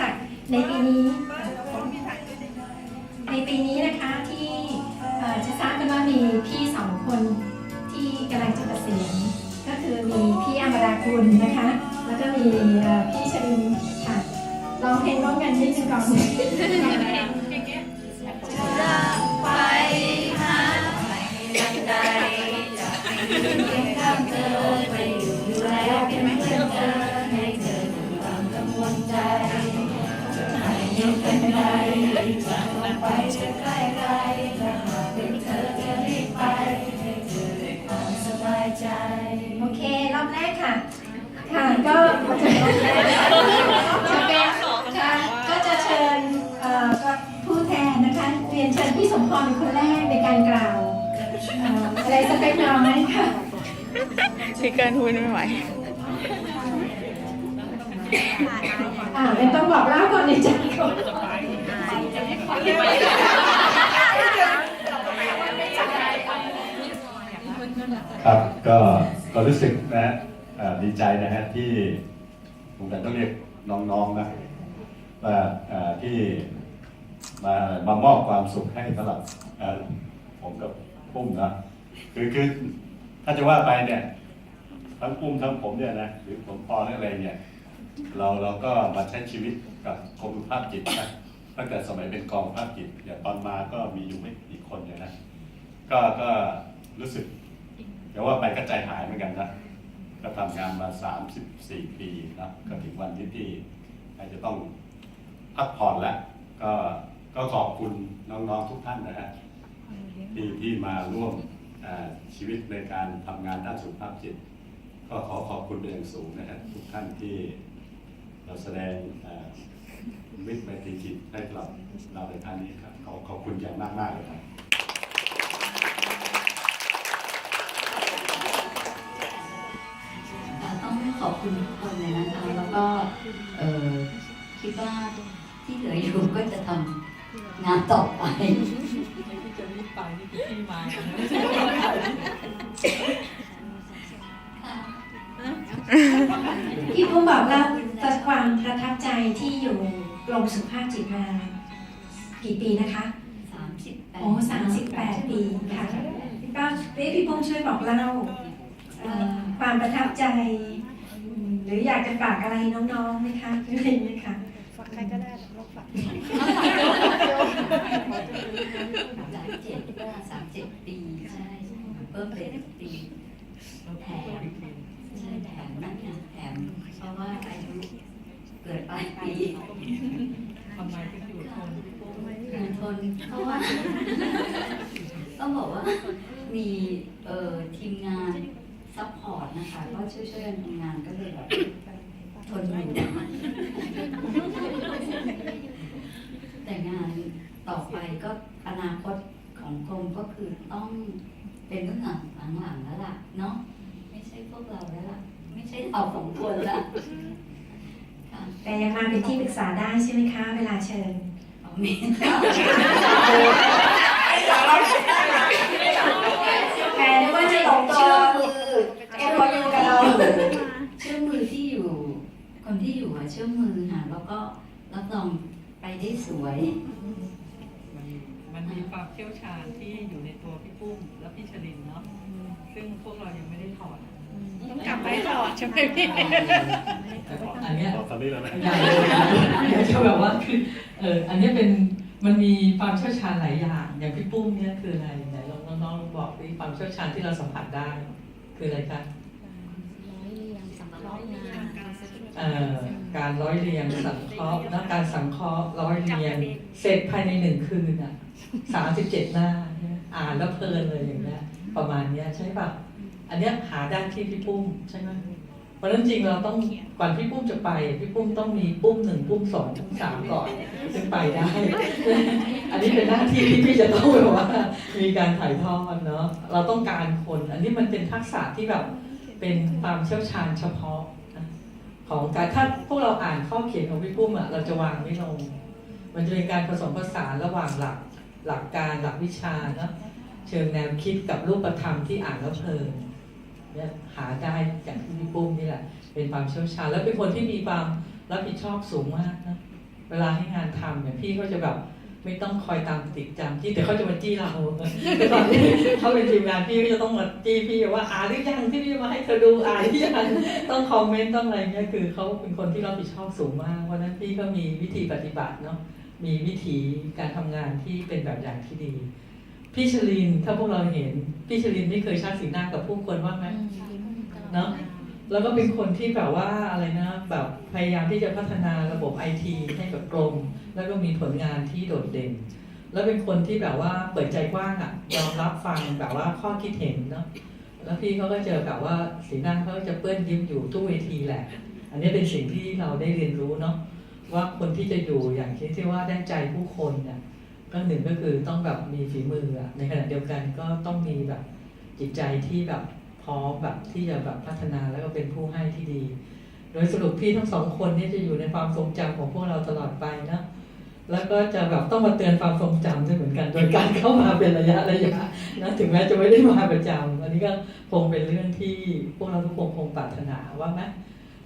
จักในปีนี้ในปีนี้นะคะที่จะทราบกันว่ามีพี่สองคนที่กำลังจะเกษียณก็คือมีพี่อมราคุณนะคะ แล้วก็มีพี่ชลินค่ะร้องเพลงร่วมกันนิดนึงก่อนจะไปหากันใดจะไป ยังกันใดจะลงไปจะใกล้ใกล้ถ้าหากเป็นเธอจะรีบไปให้เธอได้ความสบายใจ โอเค รอบแรกค่ะ ค่ะก็จะจะเป็นค่ะก็จะเชิญเอ่อผู้แทนนะคะเรียนเชิญพี่สมพรเป็นคนแรกในการกล่าวเอ่ออะไรสักเล็กน้อยค่ะ พี่เกินพูดไม่ไหว อ่าเป็นต้องบอกเล่าก่อนในใจก่อนครับก็ก็รู้สึกนะเอ่อดีใจนะฮะที่ผมแต่ต้องเรียกน้องๆนะว่าที่มามามอบความสุขให้สำหรับผมกับปุ้มนะคือคือถ้าจะว่าไปเนี่ยทั้งปุ้มทั้งผมเนี่ยนะหรือผมปอหรืออะไรเนี่ย เราเราก็มาใช้ชีวิตกับกรมสุขภาพจิตนะตั้งแต่สมัยเป็นกองภาพจิตอย่างตอนมาก็มีอยู่ไม่กี่คนอย่างนะก็ก็รู้สึกแต่ว่าไปก็ใจหายเหมือนกันนะก็ทำงานมา 34 ปีนะก็ถึงวันที่ที่อาจจะต้องพักผ่อนแล้วก็ก็ขอบคุณน้องๆทุกท่านนะฮะที่ที่มาร่วมชีวิตในการทำงานด้านสุขภาพจิต ก็ขอขอบคุณเป็นอย่างสูงนะฮะทุกท่านที่ เราแสดงอ่าวิทย์ไมตรีจิตให้กับเราในครั้งนี้ครับขอขอบคุณอย่างมากมากๆเลยครับต้องขอบคุณทุกคนเลยนะคะแล้วก็เออคิดว่าที่เหลืออยู่ก็จะทำงานต่อไปที่จะรีบไปนี่คือที่มานะไม่ใช่ว่าไปพี่ปุ้มบอกเล่า ความประทับใจที่อยู่กรมสุขภาพจิตมา กี่ปีนะคะสามสิบแปดโอ้สามสิบแปดปีค่ะก็พี่ปุ้มช่วยบอกเล่าเอ่อความประทับใจอืมหรืออยากจะฝากอะไรน้องๆไหมคะอะไรอย่างเงี้ยค่ะสามเจ็ดสามเจ็ดปีใช่เพิ่มเป็นปีแถมใช่แถมนั่นไงแถมเพ ราะว่าอายุเกิดปลายปีทำไมถึงอยู่ทนทนเพราะว่าต้องบอกว่ามีเอ่อทีมงานซัพพอร์ตนะคะก็ช่วยๆกันทำงานก็เลยแบบทนอยู่แต่งานต่อไปก็อนาคตของกรมก็คือต้องเป็นเรื่องหลังหลังๆแล้วล่ะเนาะไม่ใช่พวกเราแล้วล่ะ ไม่ใช่เราสองคนละค่ะแต่ยังมาเป็นที่ปรึกษาได้ใช่ไหมคะ เวลาเชิญเอาเมนแต่นึกว่าจะตกตัวเอ็มพอยูกับเราเชื่อมือที่อยู่ คนที่อยู่อะเชื่อมือค่ะแล้วก็รับรองไปได้สวยมันมันมีความเชี่ยวชาญที่อยู่ในตัวพี่ปุ้มและพี่ชลินเนาะซึ่งพวกเรายังไม่ได้ถอด ต้องกลับไปถอดใช่ไหมพี่อันเนี้ยตอนนี้แล้วนะใหญ่เลยนะเดี๋ยวจะแบบว่าคือเอออันเนี้ยเป็นมันมีความเชี่ยวชาญหลายอย่างอย่างพี่ปุ้มเนี่ยคืออะไรไหนลองน้องๆบอกดิความเชี่ยวชาญที่เราสัมผัสได้ คืออะไรคะเอ่อการร้อยเรียงสังเคราะห์และการสังเคราะห์ร้อยเรียง เสร็จภายในหนึ่งคืนอะสามสิบเจ็ดหน้าเนี่ยอ่านแล้วเพลินเลยอย่างเงี้ยประมาณเนี้ยใช่ป่ะ อันเนี้ยหาได้ที่พี่ปุ้มใช่ไหมเพราะนั้นจริงเราต้องก่อนพี่ปุ้มจะไป พี่ปุ้มต้องมีปุ้มหนึ่งปุ้มสองปุ้มสามก่อนถึงไปได้ อันนี้เป็นหน้าที่ที่พี่จะต้องแบบว่า มีการถ่ายทอดเนาะเราต้องการคน อันนี้มันเป็นทักษะที่แบบเป็นความเชี่ยวชาญเฉพาะของการถ้าพวกเราอ่านข้อเขียนของพี่ปุ้มอะเราจะวางไม่ลง มันจะเป็นการผสมผสานระหว่างหลักหลักการหลักวิชาเนาะเชิงแนวคิดกับรูปธรรมที่อ่านแล้วเพลิน เนี่ยหาได้จากที่พี่ปุ้มนี่แหละ เป็นความเชี่ยวชาญแล้วเป็นคนที่มีความรับผิดชอบสูงมากนะเวลาให้งานทำเนี่ยพี่เขาจะแบบไม่ต้องคอยตามติดจำที่แต่เขาจะมาจี้เราแต่ตอนที่เขาเป็นทีมงานพี่ก็จะต้องมาจี้พี่ว่าอ่านหรือยังที่พี่มาให้เธอดูอ่านหรือยังต้องคอมเมนต์ต้องอะไรเงี้ยคือเขาเป็นคนที่รับผิดชอบสูงมากเพราะฉะนั้นพี่ก็มีวิธีปฏิบัติเนาะมีวิธีการทำงานที่เป็นแบบอย่างที่ดี พี่ชลินถ้าพวกเราเห็น พี่ชลินไม่เคยชาติสีหน้ากับผู้คนว่างไหมเนอะแล้วก็เป็นคนที่แบบว่าอะไรนะแบบพยายามที่จะพัฒนาระบบไอทีให้กับกรมแล้วก็มีผลงานที่โดดเด่น แล้วเป็นคนที่แบบว่าเปิดใจกว้างอะยอมรับฟังแบบว่าข้อคิดเห็นเนาะแล้วพี่เขาก็เจอแบบว่าสีหน้าเขาก็จะเปื้อนยิ้มอยู่ทุกเวทีแหละ อันนี้เป็นสิ่งที่เราได้เรียนรู้เนาะว่าคนที่จะอยู่อย่างที่ที่ว่าได้ใจผู้คนเนี่ย ก็หนึ่งก็คือต้องแบบมีฝีมืออะในขณะเดียวกันก็ต้องมีแบบจิตใจที่แบบพร้อมแบบที่จะแบบพัฒนาแล้วก็เป็นผู้ให้ที่ดี โดยสรุปพี่ทั้งสองคนนี่จะอยู่ในความทรงจำของพวกเราตลอดไปนะแล้วก็จะแบบต้องมาเตือนความทรงจำด้วยเหมือนกัน โดยการเข้ามาเป็นระยะระยะนะถึงแม้จะไม่ได้มาประจำอันนี้ก็คงเป็นเรื่องที่พวกเราทุกคนคงปรารถนาว่าไหม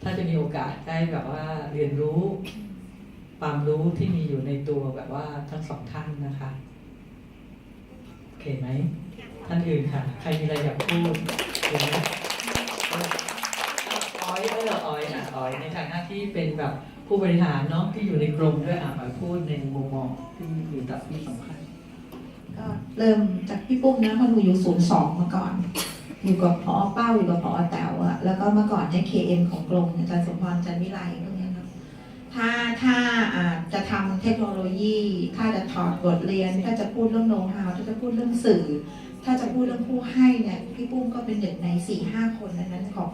ถ้าจะมีโอกาสได้แบบว่าเรียนรู้ ความรู้ที่มีอยู่ในตัวแบบว่าทั้งสองท่านนะคะโอเคไหมท่านอื่นค่ะ ใครมีอะไรอยากพูดเดี๋ยวนะออยเออออยอะออยในฐานะที่เป็นแบบผู้บริหารเนาะที่อยู่ในกรมด้วยอะมาพูดในมุมมองที่อยู่กับที่สำคัญก็เริ่มจากพี่ปุ้มนะเพราะหนูอยู่ศูนย์สองมาก่อน อยู่กับพอเป้าอยู่กับพอแต๋วอะแล้วก็เมื่อก่อนเนี่ยเคเอ็มของกรมอาจารย์สมพรจันวิไล ถ้าถ้าอาจะทำเทคโนโลยี ถ้าจะถอดบทเรียน ถ้าจะพูดเรื่องโน้ตฮาวถ้าจะพูดเรื่องสื่อ ถ้าจะพูดเรื่องผู้ให้เนี่ยพี่ปุ้มก็เป็นหนึ่งในสี่ห้าคนนั้นของ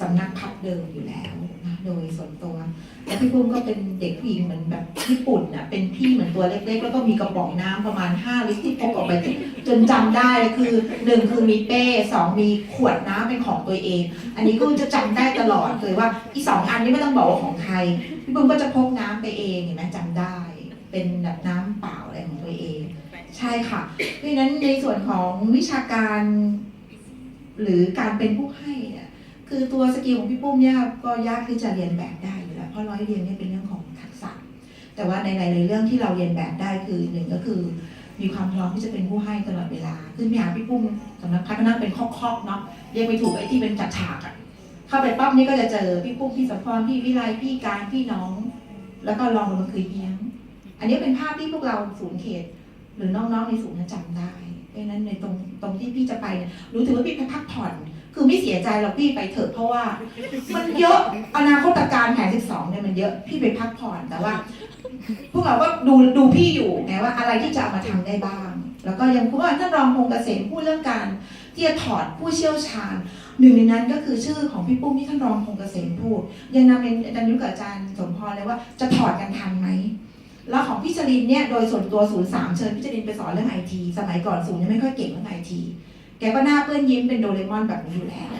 สำนักพัฒน์เดิมอยู่แล้วนะโดยส่วนตัวแล้วพี่ปุ้มก็เป็นเด็กผู้หญิงเหมือนแบบญี่ปุ่นน่ะเป็นพี่เหมือนตัวเล็กๆ แล้วก็มีกระป๋องน้ำประมาณ5ลิตรที่พกออกไปจนจำได้เลยคือหนึ่งคือมีเป้สองมีขวดน้ำเป็นของตัวเอง อันนี้ก็จะจำได้ตลอดเลยว่าอีสองอันนี้ไม่ต้องบอกว่าของใครพี่ปุ้มก็จะพกน้ำไปเองเห็นไหมจำได้ เป็นแบบน้ำเปล่าอะไรของตัวเอง ใช่ค่ะเพราะนั้นในส่วนของวิชาการ หรือการเป็นผู้ให้เนี่ย คือตัวสกิลของพี่ปุ้มเนี่ยครับก็ยากที่จะเรียนแบบได้อยู่แล้วเพราะร้อยเรียนเนี่ยเป็นเรื่องของทักษะ แต่ว่าในหลายๆเรื่องที่เราเรียนแบบได้คือหนึ่งก็คือ มีความพร้อมที่จะเป็นผู้ให้ตลอดเวลาขึ้นไปหาพี่ปุ้มสำนักพัฒนาเป็นคอกๆเนาะเรียกไปถูกไอ้ที่เป็นจัดฉากอะเข้าไปปั๊บนี่ก็จะเจอพี่ปุ้มพี่สมพรพี่วิไลพี่การพี่น้อง แล้วก็ลองลงมาคือเฮียงอันนี้เป็นภาพที่พวกเราศูนย์เขต หรือน้องๆในศูนย์เนี่ยจำได้เพราะฉะนั้นในตรงตรงที่พี่จะไปเนี่ยรู้ถือว่าพี่ไปพักผ่อน คือไม่เสียใจหรอกพี่ไปเถอะเพราะว่า มันเยอะอนาคตการแผน12เนี่ยมันเยอะพี่ไปพักผ่อนแต่ว่า พวกเราก็ดูดูพี่อยู่ไงว่า อะไรที่จะเอามาทำได้บ้าง แล้วก็ยังพูดว่าท่านรองพงษ์เกษมพูดเรื่องการ ที่จะถอดผู้เชี่ยวชาญ หนึ่งในนั้นก็คือชื่อของพี่ปุ้มที่ท่านรองพงษ์เกษมพูด ยังนำเป็นอาจารย์ยุทธกับอาจารย์สมพรเลยว่าจะถอดกันทันไหมแล้วของพี่จรินเนี่ยโดยส่วนตัวศูนย์สามเชิญพี่จรินไปสอนเรื่องไอทีสมัยก่อนศูนย์ยังไม่ค่อยเก่งเรื่องไอที แกก็หน้าเปื้อนยิ้มเป็นโดเรมอนแบบนี้อยู่แล้ว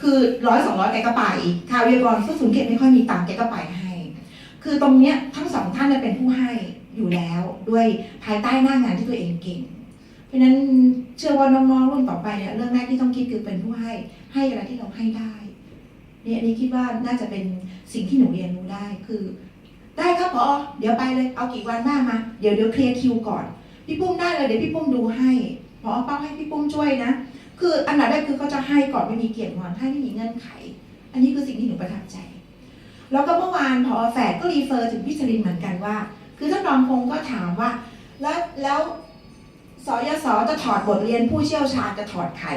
คือร้อยสองร้อยแกก็ไปข่าววิทยากรก็ศูนย์เก็บไม่ค่อยมีตังค์แกก็ไปให้ คือตรงเนี้ยทั้งสองท่านเป็นผู้ให้อยู่แล้วด้วยภายใต้หน้างานที่ตัวเองเก่ง เพราะนั้นเชื่อว่าน้องๆรุ่นต่อไปเนี่ยเรื่องแรกที่ต้องคิดคือเป็นผู้ให้ให้อะไรที่เราให้ได้เนี่ยอันนี้คิดว่าน่าจะเป็นสิ่งที่หนูเรียนรู้ได้คือ ได้ครับพอเดี๋ยวไปเลยเอากี่วันหน้ามา เดี๋ยวเดี๋ยวเคลียร์คิวก่อน พี่ปุ้มได้เลยเดี๋ยวพี่ปุ้มดูให้ พอเป้าให้พี่ปุ้มช่วยนะ คืออันดับแรกคือเขาจะให้ก่อนไม่มีเกียรติงอนให้ไม่มีเงื่อนไข อันนี้คือสิ่งที่หนูประทับใจ แล้วก็เมื่อวานพอแฝดก็รีเฟอร์ถึงพี่ชลินเหมือนกันว่า คือท่านรองพงก็ถามว่า แล้วแล้วสยศจะถอดบทเรียนผู้เชี่ยวชาญจะถอดใคร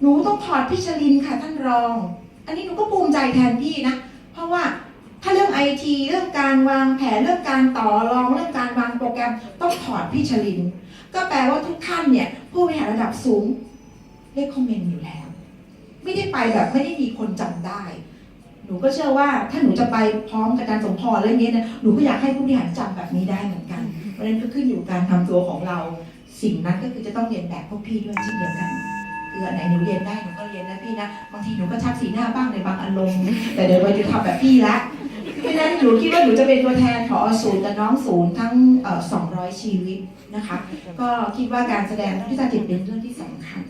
หนูต้องถอดพี่ชลินค่ะท่านรอง อันนี้หนูก็ภูมิใจแทนพี่นะ เพราะว่าถ้าเรื่องไอทีเรื่องการวางแผนเรื่องการต่อรองเรื่องการวางโปรแกรมต้องถอดพี่ชลิน ก็แปลว่าทุกท่านเนี่ย ผู้บริหารระดับสูงเรียกคอมเมนต์อยู่แล้ว ไม่ได้ไปแบบไม่ได้มีคนจำได้ หนูก็เชื่อว่าถ้าหนูจะไปพร้อมกับอาจารย์สมพรเรื่องนี้นะหนูก็อยากให้ผู้บริหารจำแบบนี้ได้เหมือนกันเพราะฉะนั้นก็ขึ้นอยู่การทำตัวของเรา สิ่งนั้นก็คือจะต้องเรียนแบบพวกพี่ด้วยเช่นเดียวกันคืออันไหนหนูเรียนได้หนูก็เรียนนะพี่นะบางทีหนูก็ชักสีหน้าบ้างในบางอารมณ์แต่เดี๋ยวเราจะทำแบบพี่ละ เพราะฉะนั้นหนูคิดว่าหนูจะเป็นตัวแทนผอศูนย์กับน้องศูนย์ทั้งเอ่อ200 ชีวิตนะคะ ก็คิดว่าการแสดงพิธาจิตเป็นเรื่องที่สำคัญ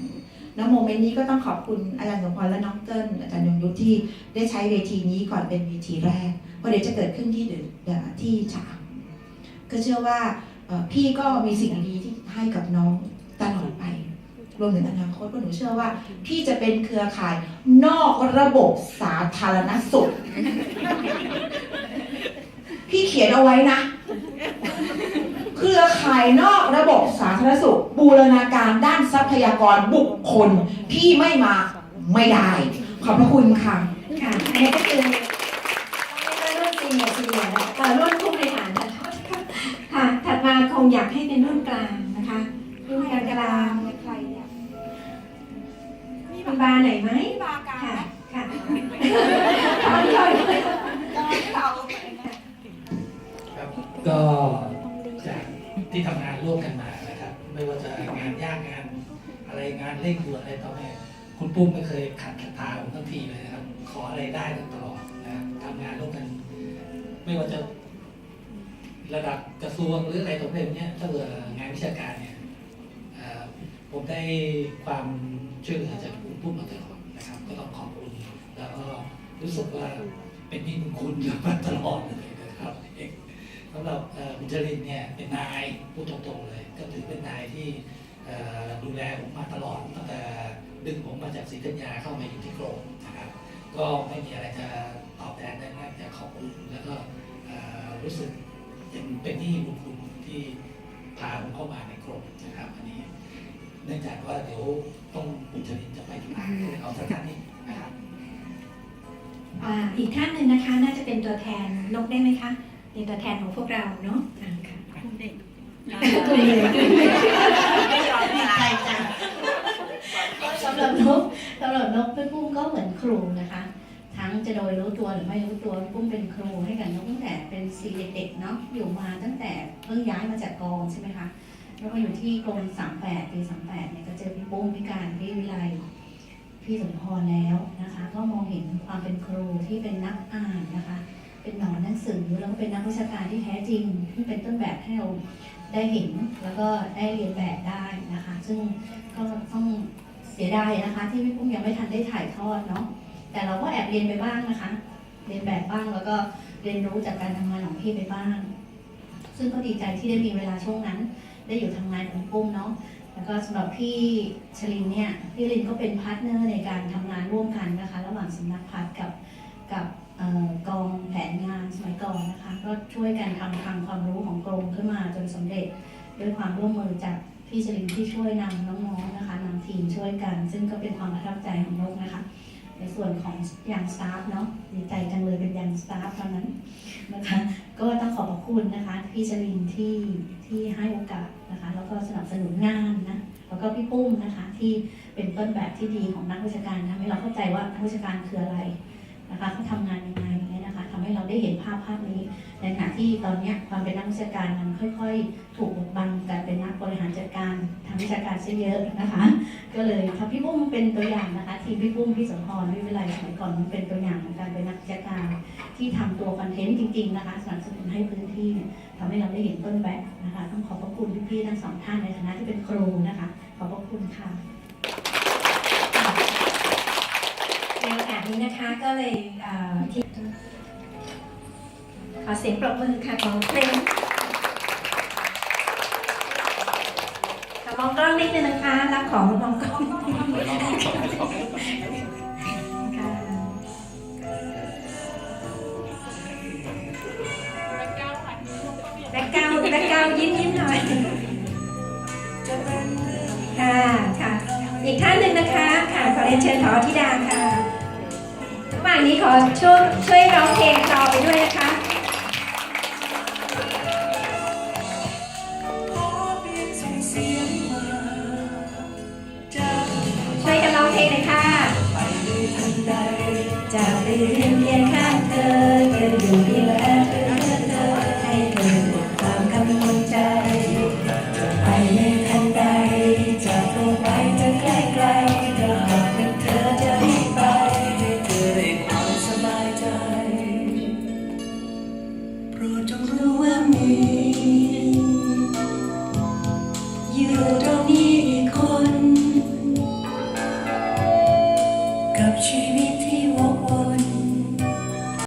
แล้วโมเมนต์นี้ก็ต้องขอบคุณอาจารย์สมพรและน้องเติ้ลอาจารย์ยงยุทธที่ได้ใช้เวทีนี้ก่อนเป็นเวทีแรกเพราะเดี๋ยวจะเกิดขึ้นที่เดอะที่ฉางก็เชื่อว่าพี่ก็มีสิ่งดีที่ให้กับน้องตลอดไป รวมถึงอนาคตเพราะหนูเชื่อว่า พี่จะเป็นเครือข่ายนอกระบบสาธารณสุข พี่เขียนเอาไว้นะ เครือข่ายนอกระบบสาธารณสุข บูรณาการด้านทรัพยากรบุคคลพี่ไม่มาไม่ได้ ขอบพระคุณค่ะ ค่ะอันนี้ก็คือรุ่นซีเนียร์ซีเนียร์นะเอ่อรุ่นผู้บริหารนะคะค่ะ ถัดมาคงอยากให้เป็นรุ่นกลางนะคะ รุ่นกลางกลางใครอยากมีบาร์ไหนไหมบาร์กลางค่ะ ค่ะ ก็จากที่ทำงานร่วมกันมานะครับ ไม่ว่าจะงานยากงาน อะไรงานเร่งด่วนอะไรต่อไปคุณปุ้มไม่เคยขัดศรัทธาผมทั้งทีเลยนะครับ ขออะไรได้ตลอดนะครับทำงานร่วมกัน ไม่ว่าจะระดับกระทรวงหรืออะไรต่อไปเนี่ยถ้าเกิดงานวิชาการเนี่ยผมได้ความช่วยเหลือจากคุณปุ้มมาตลอดนะครับ ก็ต้องขอบคุณแล้วก็รู้สึกว่าเป็นนี่คุณคุณมาตลอดเลยนะครับ สำหรับเอ่อคุณจรินเนี่ยเป็นนายพูดตรงๆเลย ก็ถือเป็นนายที่ดูแลผมมาตลอดตั้งแต่ดึงผมมาจากศรีธัญญาเข้ามาอยู่ที่กรมนะครับก็ไม่มีอะไรจะตอบแทนได้มากแต่ขอบคุณแล้วก็รู้สึกยังเป็นหนี้บุญคุณที่พาผมเข้ามาในกรมนะครับอันนี้ เนื่องจากว่าเดี๋ยวต้องคุณจรินจะไปธุระก็เลยเอาสักท่านนี้นะครับอีกท่านหนึ่งนะคะ น่าจะเป็นตัวแทนนกได้ไหมคะ เป็นตัวแทนของพวกเราเนาะอ่าค่ะเด็กกลุ่มเลยดีใจจังสำหรับนกสำหรับนกพี่ปุ้มก็เหมือนครูนะคะ ทั้งจะโดยรู้ตัวหรือไม่รู้ตัวพี่ปุ้มเป็นครูให้กับนกตั้งแต่เป็นสีเด็กๆเนาะอยู่มาตั้งแต่เพิ่งย้ายมาจากกองใช่ไหมคะแล้วก็อยู่ที่กรม38ปี38เนี่ยก็เจอพี่ปุ้มพี่การพี่วิไลพี่สมพรแล้วนะคะ ก็มองเห็นความเป็นครูที่เป็นนักอ่านนะคะ เป็นหนอนหนังสือแล้วก็เป็นนักวิชาการที่แท้จริง ที่เป็นต้นแบบให้เราได้เห็นแล้วก็ได้เรียนแบบได้นะคะ ซึ่งก็ต้องเสียดายนะคะ ที่พี่ปุ้มยังไม่ทันได้ถ่ายทอดเนาะแต่เราก็แอบเรียนไปบ้างนะคะ เรียนแบบบ้างแล้วก็เรียนรู้จากการทำงานของพี่ไปบ้าง ซึ่งก็ดีใจที่ได้มีเวลาช่วงนั้น ได้อยู่ทำงานกับปุ้มเนาะแล้วก็สำหรับพี่ชลินเนี่ยพี่ลินก็เป็นพาร์ทเนอร์ในการทำงานร่วมกันนะคะ ระหว่างสำนักพัฒน์กับกับ กองแผนงานสมัยก่อนนะคะ ก็ช่วยกันทำทางความรู้ของกรมขึ้นมาจนสำเร็จด้วยความร่วมมือจากพี่ชลินที่ช่วยนำน้องๆนะคะนำทีมช่วยกัน ซึ่งก็เป็นความประทับใจของนกนะคะ ในส่วนของยังสตาฟเนาะดีใจจังเลยเป็นยังสตาฟตอนนั้นนะคะ ก็ต้องขอบพระคุณนะคะ พี่ชลินที่ที่ให้โอกาสนะคะ แล้วก็สนับสนุนงานนะแล้วก็พี่ปุ้มนะคะที่เป็นต้นแบบที่ดีของนักวิชาการทำให้เราเข้าใจว่านักวิชาการคืออะไร นะคะเขาทำงานยังไงเนี่ยนะคะทำให้เราได้เห็นภาพภาพนี้ ในขณะที่ตอนนี้ความเป็นนักวิชาการมันค่อย ๆ ถูกบดบังการเป็นนักบริหารจัดการทางวิชาการซะเยอะนะคะ ก็เลยทำพี่ปุ้มเป็นตัวอย่างนะคะทีมพี่ปุ้มพี่สมพรวิวิไลสมัยก่อนมันเป็นตัวอย่างของการเป็นนักวิชาการที่ทำตัวคอนเทนต์จริง ๆ นะคะสนับสนุนให้พื้นที่เนี่ยทำให้เราได้เห็นต้นแบบนะคะต้องขอบพระคุณพี่ๆทั้งสองท่านในฐานะที่เป็นครูนะคะ ขอบพระคุณค่ะ ในโอกาสนี้นะคะก็เลยเอ่อที่ขอเสียงปรบมือค่ะของเพลงขอมองกล้องนิดนึงนะคะรับของมองกล้องค่ะแบ็คกราวด์แบ็คกราวด์ยิ้มยิ้มหน่อยค่ะค่ะ อีกท่านหนึ่งนะคะ ค่ะขอเรียนเชิญขอธิดาค่ะ ระนี้ขอช่วยช่วยร้องเพลงต่อไปด้วยนะคะช่วยกันร้องเพลงเลยค่ะจะไปเรียน